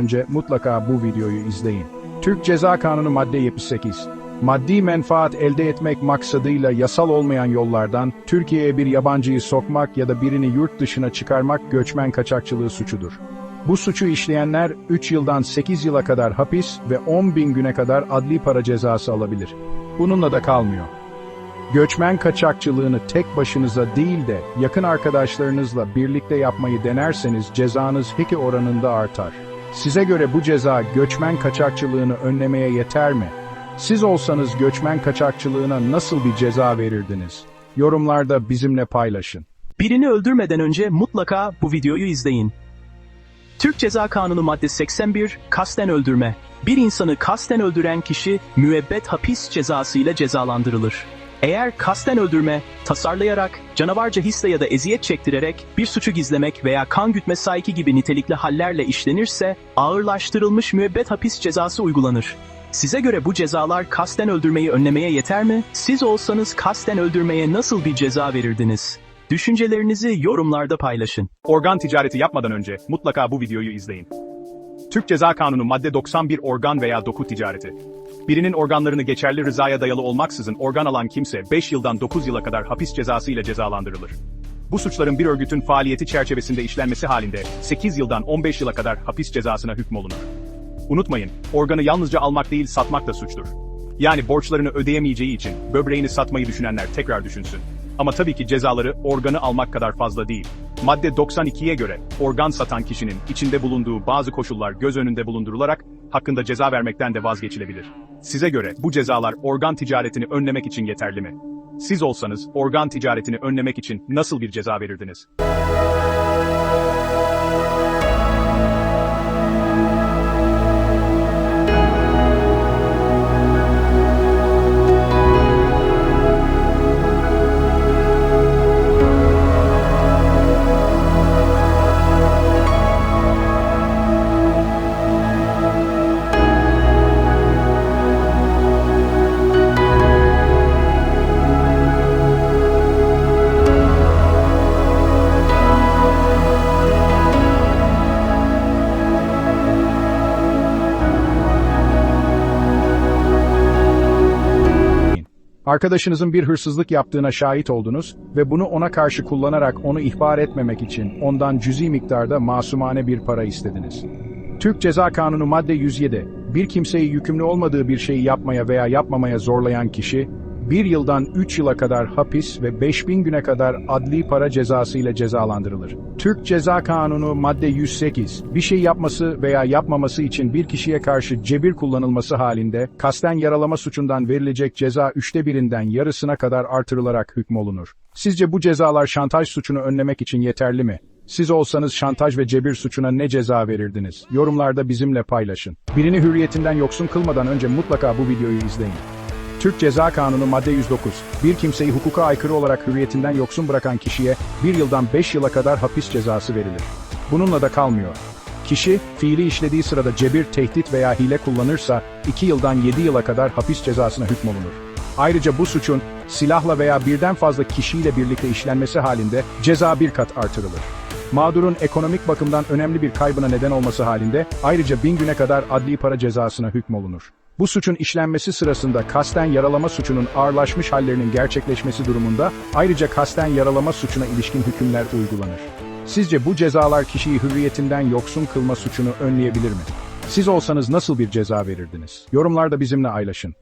önce mutlaka bu videoyu izleyin. Türk Ceza Kanunu madde 78. Maddi menfaat elde etmek maksadıyla yasal olmayan yollardan Türkiye'ye bir yabancıyı sokmak ya da birini yurt dışına çıkarmak göçmen kaçakçılığı suçudur. Bu suçu işleyenler 3 yıldan 8 yıla kadar hapis ve 10 bin güne kadar adli para cezası alabilir. Bununla da kalmıyor. Göçmen kaçakçılığını tek başınıza değil de yakın arkadaşlarınızla birlikte yapmayı denerseniz cezanız iki oranında artar. Size göre bu ceza göçmen kaçakçılığını önlemeye yeter mi? Siz olsanız göçmen kaçakçılığına nasıl bir ceza verirdiniz? Yorumlarda bizimle paylaşın. Birini öldürmeden önce mutlaka bu videoyu izleyin. Türk Ceza Kanunu madde 81, kasten öldürme. Bir insanı kasten öldüren kişi müebbet hapis cezası ile cezalandırılır. Eğer kasten öldürme, tasarlayarak, canavarca hisle ya da eziyet çektirerek, bir suçu gizlemek veya kan gütme saiki gibi nitelikli hallerle işlenirse, ağırlaştırılmış müebbet hapis cezası uygulanır. Size göre bu cezalar kasten öldürmeyi önlemeye yeter mi? Siz olsanız kasten öldürmeye nasıl bir ceza verirdiniz? Düşüncelerinizi yorumlarda paylaşın. Organ ticareti yapmadan önce mutlaka bu videoyu izleyin. Türk Ceza Kanunu madde 91 organ veya doku ticareti. Birinin organlarını geçerli rızaya dayalı olmaksızın organ alan kimse 5 yıldan 9 yıla kadar hapis cezası ile cezalandırılır. Bu suçların bir örgütün faaliyeti çerçevesinde işlenmesi halinde 8 yıldan 15 yıla kadar hapis cezasına hükmolunur. Unutmayın, organı yalnızca almak değil satmak da suçtur. Yani borçlarını ödeyemeyeceği için böbreğini satmayı düşünenler tekrar düşünsün. Ama tabii ki cezaları organı almak kadar fazla değil. Madde 92'ye göre organ satan kişinin içinde bulunduğu bazı koşullar göz önünde bulundurularak hakkında ceza vermekten de vazgeçilebilir. Size göre bu cezalar organ ticaretini önlemek için yeterli mi? Siz olsanız organ ticaretini önlemek için nasıl bir ceza verirdiniz? Arkadaşınızın bir hırsızlık yaptığına şahit oldunuz ve bunu ona karşı kullanarak onu ihbar etmemek için ondan cüzi miktarda masumane bir para istediniz. Türk Ceza Kanunu madde 107, bir kimseyi yükümlü olmadığı bir şeyi yapmaya veya yapmamaya zorlayan kişi, bir yıldan 3 yıla kadar hapis ve 5000 güne kadar adli para cezası ile cezalandırılır. Türk Ceza Kanunu madde 108, bir şey yapması veya yapmaması için bir kişiye karşı cebir kullanılması halinde, kasten yaralama suçundan verilecek ceza üçte birinden yarısına kadar artırılarak hükmolunur. Sizce bu cezalar şantaj suçunu önlemek için yeterli mi? Siz olsanız şantaj ve cebir suçuna ne ceza verirdiniz? Yorumlarda bizimle paylaşın. Birini hürriyetinden yoksun kılmadan önce mutlaka bu videoyu izleyin. Türk Ceza Kanunu madde 109. Bir kimseyi hukuka aykırı olarak hürriyetinden yoksun bırakan kişiye bir yıldan 5 yıla kadar hapis cezası verilir. Bununla da kalmıyor. Kişi, fiili işlediği sırada cebir, tehdit veya hile kullanırsa 2 yıldan 7 yıla kadar hapis cezasına hükmolunur. Ayrıca bu suçun silahla veya birden fazla kişiyle birlikte işlenmesi halinde ceza bir kat artırılır. Mağdurun ekonomik bakımdan önemli bir kaybına neden olması halinde ayrıca bin güne kadar adli para cezasına hükmolunur. Bu suçun işlenmesi sırasında kasten yaralama suçunun ağırlaşmış hallerinin gerçekleşmesi durumunda ayrıca kasten yaralama suçuna ilişkin hükümler uygulanır. Sizce bu cezalar kişiyi hürriyetinden yoksun kılma suçunu önleyebilir mi? Siz olsanız nasıl bir ceza verirdiniz? Yorumlarda bizimle paylaşın.